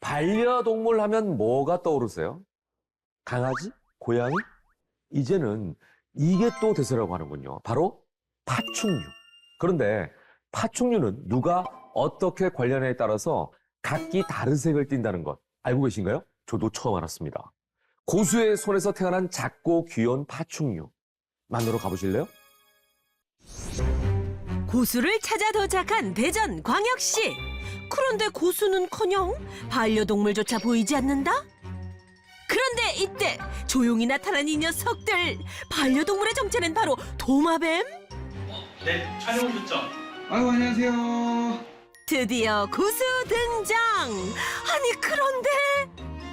반려동물 하면 뭐가 떠오르세요? 강아지? 고양이? 이제는 이게 또 대세라고 하는군요. 바로 파충류. 그런데 파충류는 누가 어떻게 관련에 따라서 각기 다른 색을 띈다는 것 알고 계신가요? 저도 처음 알았습니다. 고수의 손에서 태어난 작고 귀여운 파충류. 만나러 가보실래요? 고수를 찾아 도착한 대전 광역시. 그런데 고수는커녕 반려동물조차 보이지 않는다. 그런데 이때 조용히 나타난 이 녀석들 반려동물의 정체는 바로 도마뱀. 네, 촬영 초점. 아유 안녕하세요. 드디어 고수 등장. 아니 그런데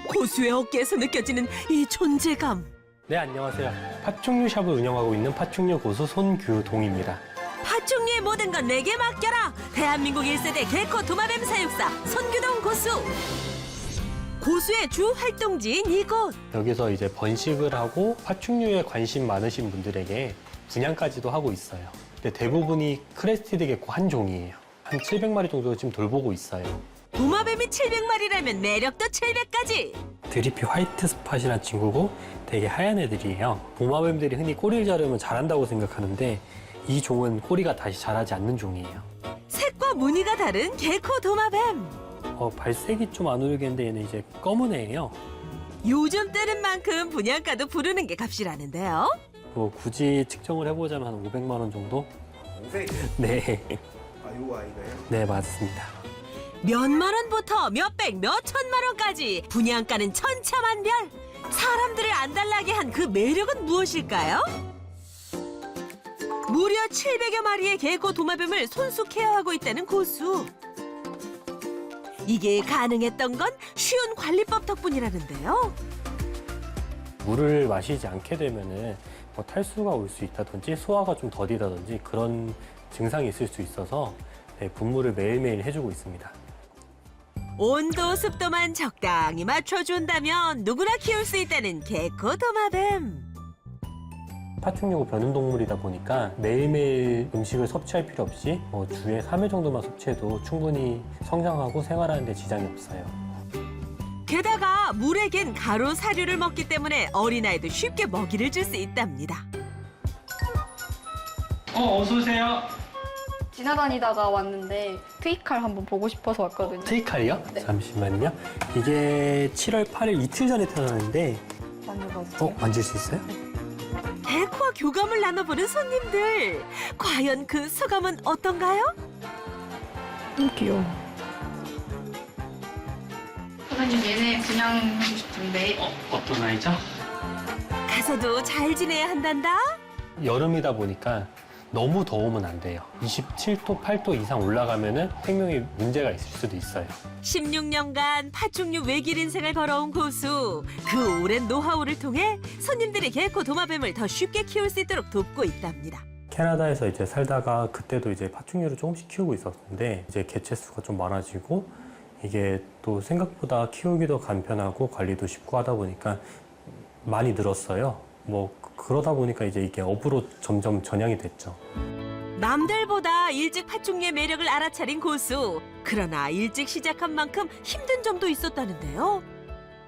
고수의 어깨에서 느껴지는 이 존재감. 네, 안녕하세요. 파충류 샵을 운영하고 있는 파충류 고수 손규동입니다. 파충류의 모든 건 내게 맡겨라. 대한민국 1세대 개코 도마뱀 사육사 손규동 고수. 고수의 주 활동지인 이곳. 여기서 이제 번식을 하고 파충류에 관심 많으신 분들에게 분양까지도 하고 있어요. 근데 대부분이 크레스티드 개코 한 종이에요. 한 700마리 정도 지금 돌보고 있어요. 도마뱀이 700마리라면 매력도 700까지. 드리피 화이트 스팟이라는 친구고 되게 하얀 애들이에요. 도마뱀들이 흔히 꼬리를 자르면 자란다고 생각하는데 이 종은 꼬리가 다시 자라지 않는 종이에요. 색과 무늬가 다른 개코 도마뱀. 어, 발색이 좀안 오르겠는데 얘는 이제 검은 애예요. 요즘 뜨는 만큼 분양가도 부르는 게 값이라는데요. 뭐 굳이 측정을 해보자면 한 500만 원 정도? 네, 아 요 아이가요? 네 맞습니다. 몇만 원부터 몇백, 몇천만 원까지 분양가는 천차만별. 사람들을 안달나게 한 그 매력은 무엇일까요? 무려 700여 마리의 개코 도마뱀을 손수 케어하고 있다는 고수. 이게 가능했던 건 쉬운 관리법 덕분이라는데요. 물을 마시지 않게 되면은 뭐 탈수가 올 수 있다든지 소화가 좀 더디다든지 그런 증상이 있을 수 있어서 네, 분무를 매일매일 해주고 있습니다. 온도, 습도만 적당히 맞춰준다면 누구나 키울 수 있다는 개코 도마뱀. 파충류고 변온동물이다 보니까 매일매일 음식을 섭취할 필요 없이 뭐 주에 3회 정도만 섭취해도 충분히 성장하고 생활하는 데 지장이 없어요. 게다가 물에겐 가루 사료를 먹기 때문에 어린아이도 쉽게 먹이를 줄 수 있답니다. 어, 어서 오세요. 지나다니다가 왔는데 트위칼 한번 보고 싶어서 왔거든요. 트이칼이요? 네. 잠시만요. 이게 7월 8일 이틀 전에 태어났는데 만져봐도 어, 돼요? 만질 수 있어요? 개코와 교감을 나눠보는 손님들. 과연 그 소감은 어떤가요? 너무 귀여워. 사장님 얘네 분양하고 싶은데 어, 어떤 아이죠? 가서도 잘 지내야 한단다. 여름이다 보니까 너무 더우면 안 돼요. 27도, 8도 이상 올라가면은 생명에 문제가 있을 수도 있어요. 16년간 파충류 외길 인생을 걸어온 고수. 그 오랜 노하우를 통해 손님들이 개코 도마뱀을 더 쉽게 키울 수 있도록 돕고 있답니다. 캐나다에서 이제 살다가 그때도 이제 파충류를 조금씩 키우고 있었는데 이제 개체 수가 좀 많아지고 이게 또 생각보다 키우기도 간편하고 관리도 쉽고 하다 보니까 많이 늘었어요. 뭐 그러다 보니까 이제 이게 업으로 점점 전향이 됐죠. 남들보다 일찍 파충류의 매력을 알아차린 고수. 그러나 일찍 시작한 만큼 힘든 점도 있었다는데요.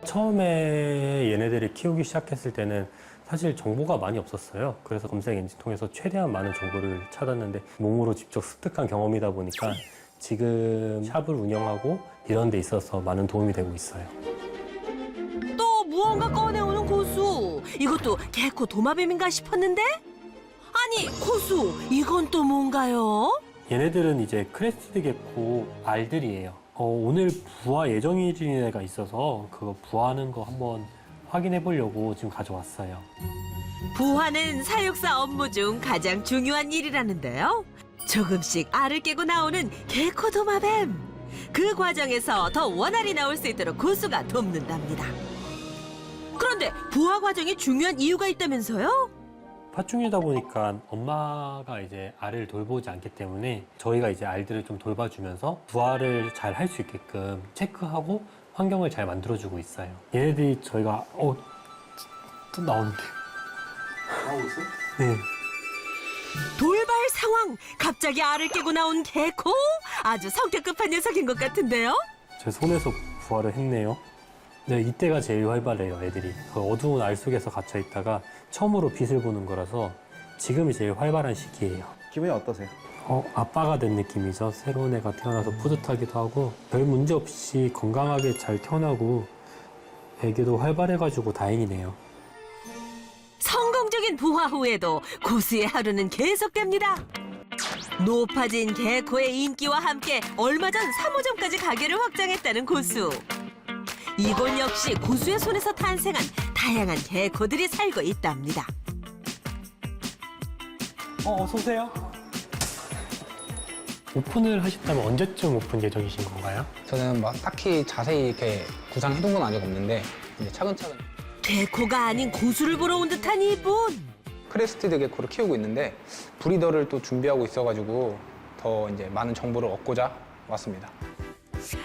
처음에 얘네들을 키우기 시작했을 때는 사실 정보가 많이 없었어요. 그래서 검색 엔진 통해서 최대한 많은 정보를 찾았는데 몸으로 직접 습득한 경험이다 보니까 지금 샵을 운영하고 이런 데 있어서 많은 도움이 되고 있어요. 또 무언가 고수. 이것도 개코 도마뱀인가 싶었는데? 아니, 고수, 이건 또 뭔가요? 얘네들은 이제 크레스티드 개코 알들이에요. 어, 오늘 부화 예정일인 애가 있어서 그거 부화하는 거 한번 확인해 보려고 지금 가져왔어요. 부화는 사육사 업무 중 가장 중요한 일이라는데요. 조금씩 알을 깨고 나오는 개코 도마뱀. 그 과정에서 더 원알이 나올 수 있도록 고수가 돕는답니다. 그런데 부화 과정에 중요한 이유가 있다면서요? 파충류다 보니까 엄마가 이제 알을 돌보지 않기 때문에 저희가 이제 알들을 좀 돌봐주면서 부화를 잘 할 수 있게끔 체크하고 환경을 잘 만들어주고 있어요. 얘네들이 저희가 어, 또 나오는데. 나오고 있어? 네. 돌발 상황! 갑자기 알을 깨고 나온 개코? 아주 성격 급한 녀석인 것 같은데요? 제 손에서 부활을 했네요. 네, 이때가 제일 활발해요, 애들이. 그 어두운 알 속에서 갇혀 있다가 처음으로 빛을 보는 거라서 지금이 제일 활발한 시기예요. 기분이 어떠세요? 어, 아빠가 된 느낌이죠. 새로운 애가 태어나서 뿌듯하기도 하고 별 문제 없이 건강하게 잘 태어나고 애기도 활발해가지고 다행이네요. 성공적인 부화 후에도 고수의 하루는 계속됩니다. 높아진 개코의 인기와 함께 얼마 전 3호점까지 가게를 확장했다는 고수. 이곳 역시 고수의 손에서 탄생한 다양한 개코들이 살고 있답니다. 어, 어서 오세요. 오픈을 하셨다면 언제쯤 오픈 예정이신 건가요? 저는 막 딱히 자세히 이렇게 구상해둔 건 아직 없는데 이제 차근차근 개코가 아닌 고수를 보러 온 듯한 이분. 크레스티드 개코를 키우고 있는데 브리더를 또 준비하고 있어가지고 더 이제 많은 정보를 얻고자 왔습니다.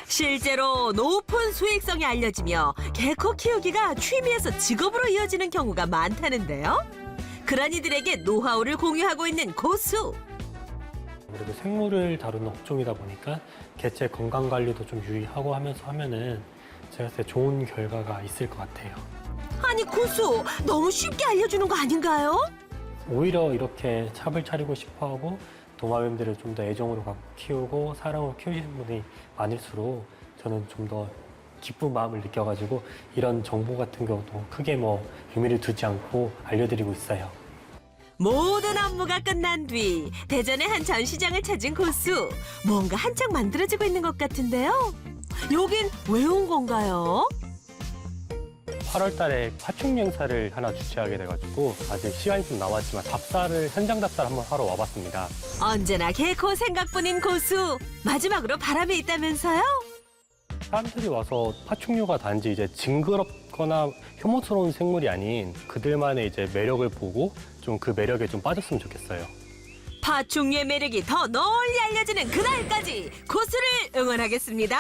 실제로 높은 수익성이 알려지며 개코 키우기가 취미에서 직업으로 이어지는 경우가 많다는데요. 그런 이들에게 노하우를 공유하고 있는 고수. 아무래도 생물을 다루는 업종이다 보니까 개체 건강 관리도 좀 유의하고 하면서 하면은 제가 봤을 때 좋은 결과가 있을 것 같아요. 아니 고수 너무 쉽게 알려주는 거 아닌가요? 오히려 이렇게 샵을 차리고 싶어 하고 도마뱀들을 좀 더 애정으로 키우고 사랑으로 키우시는 분이 많을수록 저는 좀 더 기쁜 마음을 느껴가지고 이런 정보 같은 경우도 크게 뭐 의미를 두지 않고 알려드리고 있어요. 모든 업무가 끝난 뒤 대전의 한 전시장을 찾은 고수. 뭔가 한창 만들어지고 있는 것 같은데요. 여긴 왜 온 건가요? 8월 달에 파충 행사를 하나 주최하게 돼가지고 아직 시간이 좀 남았지만 답사를 현장 답사를 한번 하러 와봤습니다. 언제나 개코 생각뿐인 고수. 마지막으로 바람이 있다면서요? 사람들이 와서 파충류가 단지 이제 징그럽거나 혐오스러운 생물이 아닌 그들만의 이제 매력을 보고 좀 그 매력에 좀 빠졌으면 좋겠어요. 파충류의 매력이 더 널리 알려지는 그날까지 고수를 응원하겠습니다.